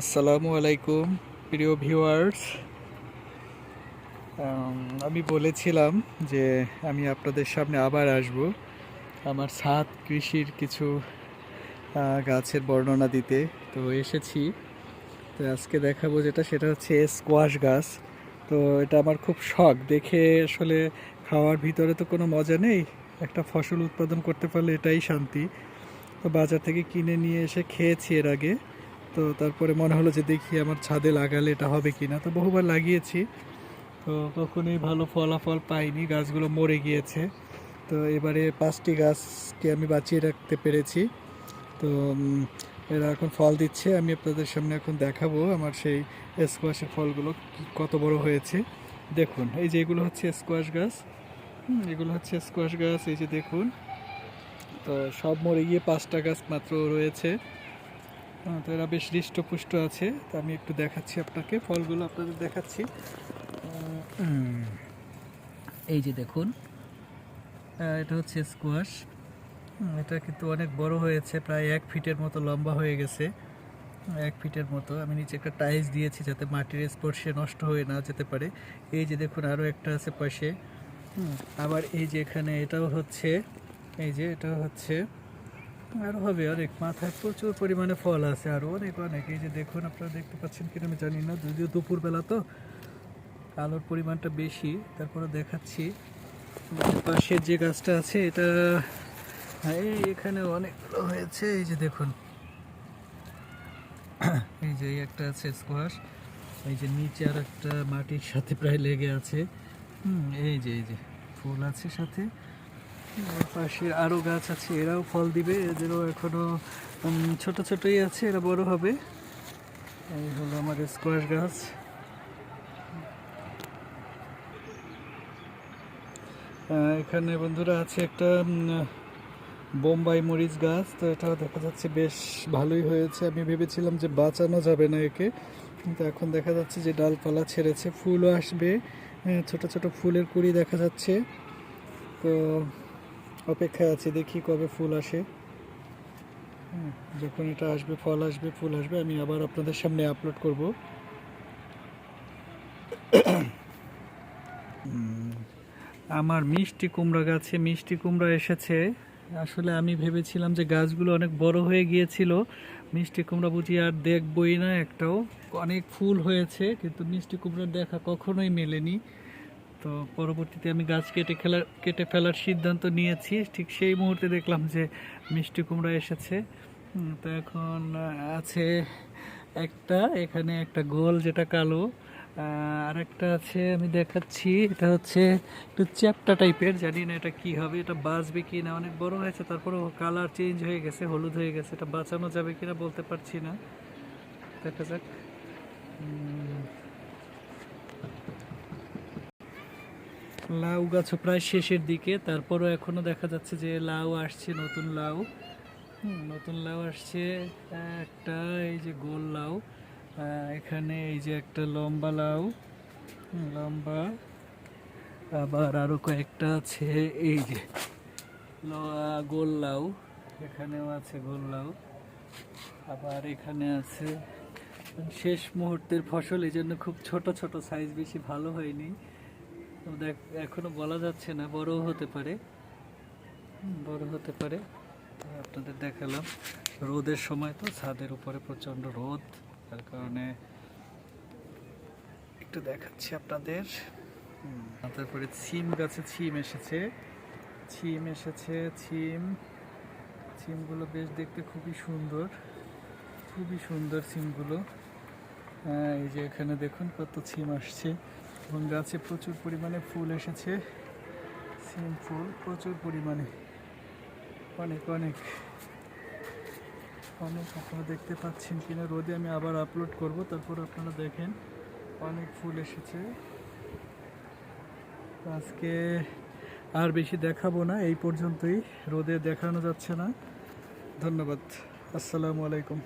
আসসালামু আলাইকুম, প্রিয় ভিউয়ার্স। আমি বলেছিলাম যে আমি আপনাদের সামনে আবার আসব আমার সাত কৃষির কিছু গাছের বর্ণনা দিতে। তো এসেছি। তো আজকে দেখাবো যেটা, সেটা হচ্ছে স্কোয়াশ গাছ। তো এটা আমার খুব শখ। দেখে আসলে খাওয়ার ভিতরে তো কোনো মজা নেই। একটা ফসল উৎপাদন করতে পারলে এটাই শান্তি। তো বাজার থেকে কিনে নিয়ে এসে খেয়েছি এর আগে। তো তারপরে মনে হলো যে দেখি আমার ছাদে লাগালে এটা হবে কি না তো বহুবার লাগিয়েছি। তো কখনোই ভালো ফলাফল পাইনি, গাছগুলো মরে গিয়েছে। তো এবারে পাঁচটি গাছকে আমি বাঁচিয়ে রাখতে পেরেছি। তো এরা এখন ফল দিচ্ছে, আমি আপনাদের সামনে এখন দেখাবো আমার সেই স্কোয়াশের ফলগুলো কত বড় হয়েছে। দেখুন, এই যে এগুলো হচ্ছে স্কোয়াশ গাছ। এগুলো হচ্ছে স্কোয়াশ গাছ, এই যে দেখুন। তো সব মরে গিয়ে পাঁচটা গাছ মাত্র রয়েছে। তো এরা বেশ হৃষ্টপুষ্ট আছে। তো আমি একটু দেখাচ্ছি আপনাকে, ফলগুলো আপনাদের দেখাচ্ছি। এই যে দেখুন এটা হচ্ছে স্কোয়াশ এটা কিন্তু অনেক বড় হয়েছে, প্রায় এক ফিটের মতো লম্বা হয়ে গেছে। এক ফিটের মতো। আমি নিচে একটা টাইলস দিয়েছি যাতে মাটির স্পর্শে নষ্ট হয়ে না যেতে পারে। এই যে দেখুন আরও একটা আছে পাশে। আবার এই যে এখানে এটাও হচ্ছে, এই যে এটাও হচ্ছে। আরও হবে অনেক। মাথায় প্রচুর পরিমাণে ফল আছে আরও অনেক অনেক। এই যে দেখুন আপনারা দেখতে পাচ্ছেন কিনা আমি জানি না যদিও দুপুরবেলা তো আলোর পরিমাণটা বেশি তারপরে দেখাচ্ছি। পাশের যে গাছটা আছে এটা হ্যাঁ, এই এখানে অনেকগুলো হয়েছে এই যে দেখুন। এই যে একটা আছে স্কোয়াশ এই যে নিচে আর একটা মাটির সাথে প্রায় লেগে আছে। হুম এই যে এই যে ফুল আছে সাথে। আর পাশে আরও গাছ আছে, এরাও ফল দিবে, এদেরও এখনও ছোট ছোটই আছে, এরা বড় হবে। এই হলো আমার স্কোয়াশ গাছ। এখানে বন্ধুরা আছে একটা বোম্বাই মরিচ গাছ, তো এটা দেখা যাচ্ছে বেশ ভালোই হয়েছে। আমি ভেবেছিলাম যে বাঁচানো যাবে না একে, কিন্তু এখন দেখা যাচ্ছে যে ডালপালা ছেড়েছে, ফুলও আসবে। ছোট ছোট ফুলের কুড়ি দেখা যাচ্ছে। তো অপেক্ষায় আছি দেখি কবে ফুল আসে। হুম, যখন এটা আসবে ফল আসবে ফুল আসবে আমি আবার আপনাদের সামনে আপলোড করব। আমার মিষ্টি কুমড়া গাছে মিষ্টি কুমড়া এসেছে। আসলে আমি ভেবেছিলাম যে গাছগুলো অনেক বড় হয়ে গিয়েছিল। মিষ্টি কুমড়া বুঝি আর দেখবই না একটাও। অনেক ফুল হয়েছে কিন্তু মিষ্টি কুমড়ার দেখা কখনোই মেলেনি। তো পরবর্তীতে আমি গাছ কেটে খেলা কেটে ফেলার সিদ্ধান্ত নিয়েছি। ঠিক সেই মুহূর্তে দেখলাম যে মিষ্টি কুমড়া এসেছে। তো এখন আছে একটা, এখানে একটা গোল যেটা কালো। আর একটা আছে, আমি দেখাচ্ছি। এটা হচ্ছে একটু চ্যাপটা টাইপের, জানি না এটা কি হবে, এটা বাঁচবে কি না অনেক বড় হয়েছে তারপরে কালার চেঞ্জ হয়ে গেছে, হলুদ হয়ে গেছে। এটা বাঁচানো যাবে কিনা বলতে পারছি না। দেখা যাক। লাউ গাছও প্রায় শেষের দিকে, তারপরও এখনও দেখা যাচ্ছে যে লাউ আসছে, নতুন লাউ। নতুন লাউ আসছে, একটা এই যে গোল লাউ এখানে এই যে একটা লম্বা লাউ লম্বা। আবার আরও কয়েকটা আছে, এই যে গোল লাউ, এখানেও আছে গোল লাউ। আবার এখানে আছে, শেষ মুহূর্তের ফসল এই জন্য খুব ছোট ছোট সাইজ বেশি ভালো হয়নি। দেখ, এখনও বলা যাচ্ছে না, বড়ও হতে পারে। বড় হতে পারে। আপনাদের দেখালাম। রোদের সময় তো ছাদের উপরে প্রচণ্ড রোদ, তার কারণে একটু দেখাচ্ছি আপনাদের। তারপরে ছিম গাছে ছিম এসেছে। ছিম এসেছে, ছিম। ছিমগুলো বেশ দেখতে খুবই সুন্দর। খুবই সুন্দর ছিমগুলো। এই যে এখানে দেখুন কত ছিম আসছে। এবং গাছে প্রচুর পরিমাণে ফুল এসেছে। সিম ফুল প্রচুর পরিমাণে। অনেক অনেক। অনেক আপনারা দেখতে পাচ্ছেন কিনা? রোদে আমি আবার আপলোড করব, তারপর আপনারা দেখেন। অনেক ফুল এসেছে। আজকে আর বেশি দেখাবো না, এই পর্যন্তই। রোদে দেখানো যাচ্ছে না। ধন্যবাদ। আসসালামু আলাইকুম।